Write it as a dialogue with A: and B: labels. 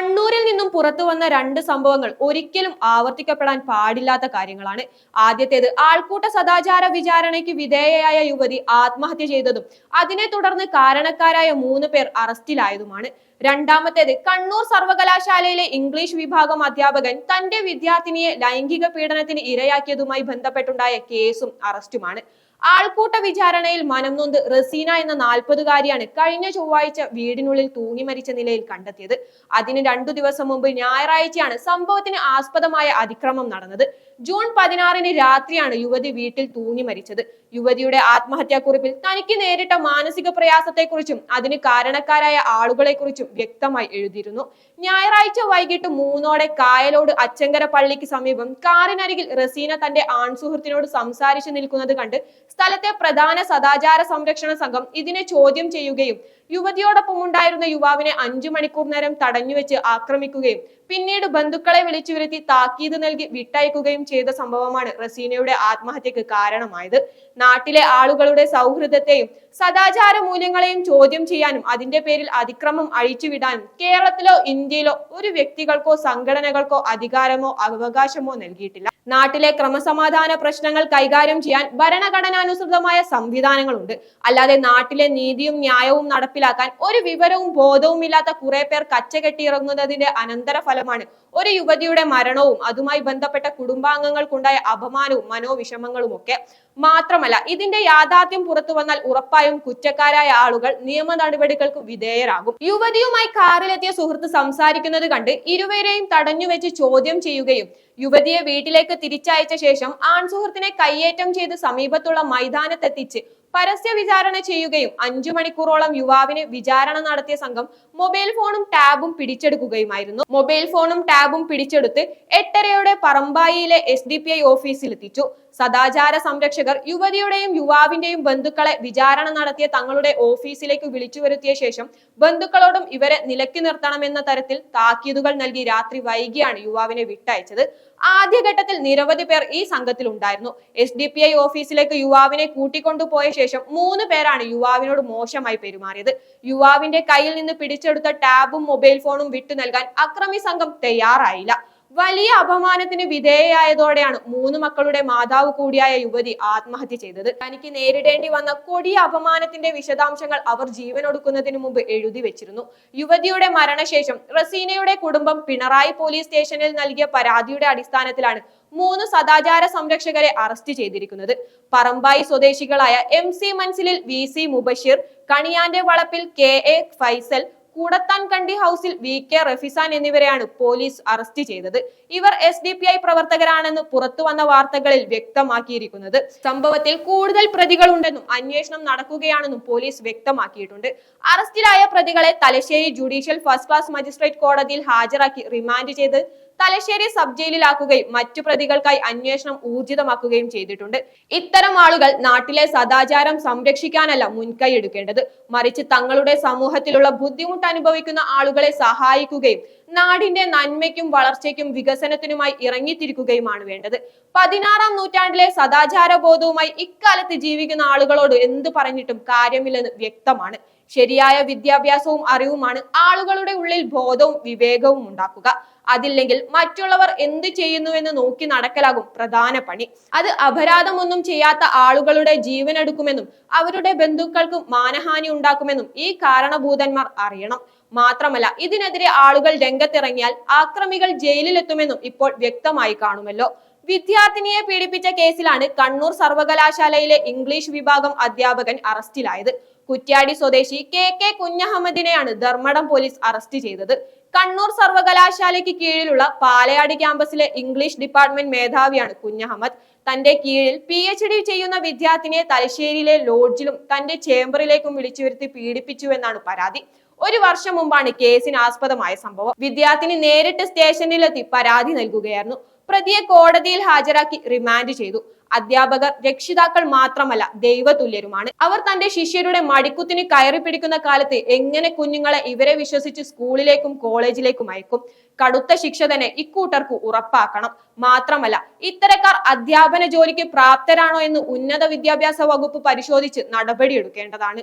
A: കണ്ണൂരിൽ നിന്നും പുറത്തു വന്ന രണ്ട് സംഭവങ്ങൾ ഒരിക്കലും ആവർത്തിക്കപ്പെടാൻ പാടില്ലാത്ത കാര്യങ്ങളാണ്. ആദ്യത്തേത് ആൾക്കൂട്ട സദാചാര വിചാരണയ്ക്ക് വിധേയയായ യുവതി ആത്മഹത്യ ചെയ്തതും അതിനെ തുടർന്ന് കാരണക്കാരായ മൂന്ന് പേർ അറസ്റ്റിലായതുമാണ്. രണ്ടാമത്തേത് കണ്ണൂർ സർവകലാശാലയിലെ ഇംഗ്ലീഷ് വിഭാഗം അധ്യാപകൻ തന്റെ വിദ്യാർത്ഥിനിയെ ലൈംഗിക പീഡനത്തിന് ഇരയാക്കിയതുമായി ബന്ധപ്പെട്ടുണ്ടായ കേസും അറസ്റ്റുമാണ്. ആൾക്കൂട്ട വിചാരണയിൽ മനംനൊന്ത് റസീന എന്ന നാൽപ്പതുകാരിയാണ് കഴിഞ്ഞ ചൊവ്വാഴ്ച വീടിനുള്ളിൽ തൂങ്ങി മരിച്ച നിലയിൽ കണ്ടെത്തിയത്. അതിന് രണ്ടു ദിവസം മുമ്പ് ഞായറാഴ്ചയാണ് സംഭവത്തിന് ആസ്പദമായ അതിക്രമം നടന്നത്. ജൂൺ പതിനാറിന് രാത്രിയാണ് യുവതി വീട്ടിൽ തൂങ്ങി മരിച്ചത്. യുവതിയുടെ ആത്മഹത്യാക്കുറിപ്പിൽ തനിക്ക് നേരിട്ട മാനസിക പ്രയാസത്തെക്കുറിച്ചും അതിന് കാരണക്കാരായ ആളുകളെക്കുറിച്ചും വ്യക്തമായി എഴുതിയിരുന്നു. ഞായറാഴ്ച വൈകിട്ട് മൂന്നോടെ കായലോട് അച്ചങ്കര പള്ളിക്ക് സമീപം കാറിനരികിൽ റസീന തന്റെ ആൺസുഹൃത്തിനോട് സംസാരിച്ചു നിൽക്കുന്നത് കണ്ട് സ്ഥലത്തെ പ്രധാന സദാചാര സംരക്ഷണ സംഘം ഇതിനെ ചോദ്യം ചെയ്യുകയും യുവതിയോടൊപ്പം ഉണ്ടായിരുന്ന യുവാവിനെ അഞ്ചു മണിക്കൂർ നേരം തടഞ്ഞുവെച്ച് ആക്രമിക്കുകയും പിന്നീട് ബന്ധുക്കളെ വിളിച്ചു വരുത്തി താക്കീത് നൽകി വിട്ടയക്കുകയും ചെയ്ത സംഭവമാണ് റസീനയുടെ ആത്മഹത്യക്ക് കാരണമായത്. നാട്ടിലെ ആളുകളുടെ സൗഹൃദത്തെയും സദാചാര മൂല്യങ്ങളെയും ചോദ്യം ചെയ്യാനും അതിന്റെ പേരിൽ അതിക്രമം അഴിച്ചുവിടാനും കേരളത്തിലോ ഇന്ത്യയിലോ ഒരു വ്യക്തികൾക്കോ സംഘടനകൾക്കോ അധികാരമോ അവകാശമോ നൽകിയിട്ടില്ല. നാട്ടിലെ ക്രമസമാധാന പ്രശ്നങ്ങൾ കൈകാര്യം ചെയ്യാൻ ഭരണഘടനാനുസൃതമായ സംവിധാനങ്ങളുണ്ട്. അല്ലാതെ നാട്ടിലെ നീതിയും ന്യായവും നടപ്പിലാക്കാൻ ഒരു വിവരവും ബോധവും ഇല്ലാത്ത കുറെ പേർ കച്ചകെട്ടിയിറങ്ങുന്നതിന്റെ അനന്തരഫലമാണ്. ഒരു യുവതിയുടെ മരണവും അതുമായി ബന്ധപ്പെട്ട കുടുംബാംഗങ്ങൾക്കുണ്ടായ അപമാനവും മനോവിഷമങ്ങളും ഒക്കെ മാത്രമല്ല ഇതിന്റെ യാഥാർത്ഥ്യം പുറത്തു വന്നാൽ ഉറപ്പായും കുറ്റക്കാരായ ആളുകൾ നിയമ നടപടികൾക്ക് വിധേയരാകും. യുവതിയുമായി കാറിലെത്തിയ സുഹൃത്ത് സംസാരിക്കുന്നത് കണ്ട് ഇരുവരെയും തടഞ്ഞു വെച്ച് ചോദ്യം ചെയ്യുകയും യുവതിയെ വീട്ടിലേക്ക് തിരിച്ചയച്ച ശേഷം ആൺസുഹൃത്തിനെ കയ്യേറ്റം ചെയ്ത് സമീപത്തുള്ള മൈതാനത്തെത്തിച്ച് പരസ്യ വിചാരണ ചെയ്യുകയും അഞ്ചു മണിക്കൂറോളം യുവാവിന് വിചാരണ നടത്തിയ സംഘം മൊബൈൽ ഫോണും ടാബും പിടിച്ചെടുക്കുകയുമായിരുന്നു. മൊബൈൽ ഫോണും ടാബും പിടിച്ചെടുത്ത് എട്ടരയോടെ പറമ്പായിയിലെ എസ് ഡി പി ഐ ഓഫീസിൽ എത്തിച്ചു സദാചാര സംരക്ഷകർ യുവതിയുടെയും യുവാവിന്റെയും ബന്ധുക്കളെ വിചാരണ നടത്തിയ തങ്ങളുടെ ഓഫീസിലേക്ക് വിളിച്ചു വരുത്തിയ ശേഷം ബന്ധുക്കളോടും ഇവരെ നിലക്കി നിർത്തണമെന്ന തരത്തിൽ താക്കീതുകൾ നൽകി രാത്രി വൈകിയാണ് യുവാവിനെ വിട്ടയച്ചത്. ആദ്യഘട്ടത്തിൽ നിരവധി പേർ ഈ സംഘത്തിൽ ഉണ്ടായിരുന്നു. എസ് ഡി പി ഐ ഓഫീസിലേക്ക് യുവാവിനെ കൂട്ടിക്കൊണ്ടുപോയ ശേഷം മൂന്ന് പേരാണ് യുവാവിനോട് മോശമായി പെരുമാറിയത്. യുവാവിന്റെ കയ്യിൽ നിന്ന് പിടിച്ചെടുത്ത ടാബും മൊബൈൽ ഫോണും വിട്ടു നൽകാൻ അക്രമി സംഘം തയ്യാറായില്ല. വലിയ അപമാനത്തിന് വിധേയയായതോടെയാണ് മൂന്ന് മക്കളുടെ മാതാവ് കൂടിയായ യുവതി ആത്മഹത്യ ചെയ്തത്. തനിക്ക് നേരിടേണ്ടി വന്ന കൊടിയ അപമാനത്തിന്റെ വിശദാംശങ്ങൾ അവർ ജീവനൊടുക്കുന്നതിന് മുമ്പ് എഴുതി വെച്ചിരുന്നു. യുവതിയുടെ മരണശേഷം റസീനയുടെ കുടുംബം പിണറായി പോലീസ് സ്റ്റേഷനിൽ നൽകിയ പരാതിയുടെ അടിസ്ഥാനത്തിലാണ് മൂന്ന് സദാചാര സംരക്ഷകരെ അറസ്റ്റ് ചെയ്തിരിക്കുന്നത്. പറമ്പായി സ്വദേശികളായ എം സി മൻസിലിൽ വി സി മുബഷിർ കണിയാന്റെ വളപ്പിൽ കെ എ ഫൈസൽ കൂടത്താൻ കണ്ടി ഹൗസിൽ വി കെ റഫിസാൻ എന്നിവരെയാണ് പോലീസ് അറസ്റ്റ് ചെയ്തത്. ഇവർ എസ് ഡി പി ഐ പ്രവർത്തകരാണെന്ന് പുറത്തു വന്ന വാർത്തകളിൽ വ്യക്തമാക്കിയിരിക്കുന്നത്. സംഭവത്തിൽ കൂടുതൽ പ്രതികളുണ്ടെന്നും അന്വേഷണം നടക്കുകയാണെന്നും പോലീസ് വ്യക്തമാക്കിയിട്ടുണ്ട്. അറസ്റ്റിലായ പ്രതികളെ Thalassery judicial first class magistrate കോടതിയിൽ ഹാജരാക്കി റിമാൻഡ് ചെയ്ത് തലശ്ശേരി സബ് ജയിലിലാക്കുകയും മറ്റു പ്രതികൾക്കായി അന്വേഷണം ഊർജിതമാക്കുകയും ചെയ്തിട്ടുണ്ട്. ഇത്തരം ആളുകൾ നാട്ടിലെ സദാചാരം സംരക്ഷിക്കാനല്ല മുൻകൈ എടുക്കേണ്ടത്. മറിച്ച് തങ്ങളുടെ സമൂഹത്തിലുള്ള ബുദ്ധിമുട്ട് അനുഭവിക്കുന്ന ആളുകളെ സഹായിക്കുകയും നാടിന്റെ നന്മയ്ക്കും വളർച്ചയ്ക്കും വികസനത്തിനുമായി ഇറങ്ങിത്തിരിക്കുകയുമാണ് വേണ്ടത്. പതിനാറാം നൂറ്റാണ്ടിലെ സദാചാര ബോധവുമായി ഇക്കാലത്ത് ജീവിക്കുന്ന ആളുകളോട് എന്ത് പറഞ്ഞിട്ടും കാര്യമില്ലെന്ന് വ്യക്തമാണ്. ശരിയായ വിദ്യാഭ്യാസവും അറിവുമാണ് ആളുകളുടെ ഉള്ളിൽ ബോധവും വിവേകവും ഉണ്ടാക്കുക. അതില്ലെങ്കിൽ മറ്റുള്ളവർ എന്ത് ചെയ്യുന്നുവെന്ന് നോക്കി നടക്കലാകും പ്രധാന പണി. അത് അപരാധമൊന്നും ചെയ്യാത്ത ആളുകളുടെ ജീവൻ എടുക്കുമെന്നും അവരുടെ ബന്ധുക്കൾക്ക് മാനഹാനി ഉണ്ടാക്കുമെന്നും ഈ കാരണഭൂതന്മാർ അറിയണം. മാത്രമല്ല ഇതിനെതിരെ ആളുകൾ രംഗത്തിറങ്ങിയാൽ ആക്രമികൾ ജയിലിലെത്തുമെന്നും ഇപ്പോൾ വ്യക്തമായി കാണുമല്ലോ. വിദ്യാർത്ഥിനിയെ പീഡിപ്പിച്ച കേസിലാണ് കണ്ണൂർ സർവകലാശാലയിലെ ഇംഗ്ലീഷ് വിഭാഗം അധ്യാപകൻ അറസ്റ്റിലായത്. കുറ്റ്യാടി സ്വദേശി കെ കെ കുഞ്ഞഹമ്മദിനെയാണ് ധർമ്മടം പോലീസ് അറസ്റ്റ് ചെയ്തത്. കണ്ണൂർ സർവകലാശാലയ്ക്ക് കീഴിലുള്ള പാലയാടി ക്യാമ്പസിലെ ഇംഗ്ലീഷ് ഡിപ്പാർട്ട്മെന്റ് മേധാവിയാണ് കുഞ്ഞഹമ്മദ്. തന്റെ കീഴിൽ പി എച്ച് ഡി ചെയ്യുന്ന വിദ്യാർത്ഥിനിയെ തലശ്ശേരിയിലെ ലോഡ്ജിലും തന്റെ ചേംബറിലേക്കും വിളിച്ചു വരുത്തി പീഡിപ്പിച്ചു എന്നാണ് പരാതി. ഒരു വർഷം മുമ്പാണ് കേസിന് ആസ്പദമായ സംഭവം. വിദ്യാർത്ഥിനി നേരിട്ട് സ്റ്റേഷനിലെത്തി പരാതി നൽകുകയായിരുന്നു. പ്രതിയെ കോടതിയിൽ ഹാജരാക്കി റിമാൻഡ് ചെയ്തു. അധ്യാപകർ രക്ഷിതാക്കൾ മാത്രമല്ല ദൈവതുല്യരുമാണ്. അവർ തന്റെ ശിഷ്യരുടെ മടിക്കുത്തിന് കയറി പിടിക്കുന്ന കാലത്ത് എങ്ങനെ കുഞ്ഞുങ്ങളെ ഇവരെ വിശ്വസിച്ച് സ്കൂളിലേക്കും കോളേജിലേക്കും അയക്കും? കടുത്ത ശിക്ഷ തന്നെ ഇക്കൂട്ടർക്ക് ഉറപ്പാക്കണം. മാത്രമല്ല ഇത്തരക്കാർ അധ്യാപന ജോലിക്ക് പ്രാപ്തരാണോ എന്ന് ഉന്നത വിദ്യാഭ്യാസ വകുപ്പ് പരിശോധിച്ച് നടപടിയെടുക്കേണ്ടതാണ്.